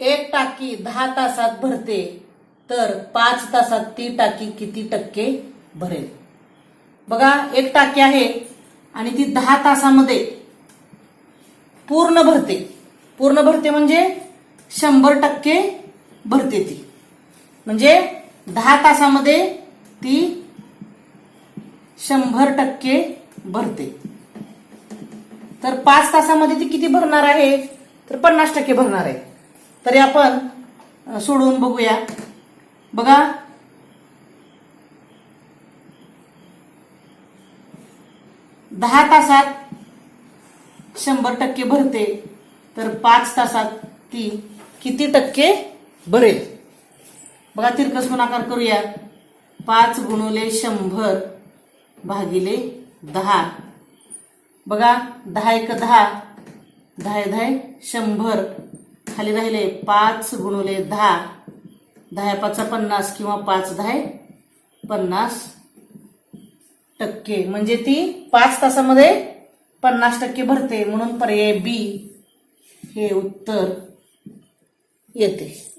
एक टाकी दहा तासात भरते तर पाच तासात ती टाकी किती टक्के भरेल? बघा एक टाकी आहे आणि ती दहा तासामध्ये पूर्ण भरते. पूर्ण भरते म्हणजे शंभर टक्के भरते ती. म्हणजे दहा तासामध्ये ती शंभर टक्के भरते. तर पाच तासामध्ये ती किती भरणार आहे? तर पन्नास टक्के भरणार आहे. तरी आपण सोडवून बघूया. बघा. दहा तासात शंभर टक्के भरते तर पाच तासात ती किती टक्के भरेल? बघा तिरकस गुणाकार करूया. पाच गुणुले शंभर भागिले दहा. बघा दहा एक दहा. दहा दहा शंभर. खाली राहिले पाच गुणुले दहा. दहा पाचा पन्नास किंवा पाच दहा पन्नास टक्के. म्हणजे ती पाच तासामध्ये पन्नास टक्के भरते. म्हणून पर्याय बी हे उत्तर येते.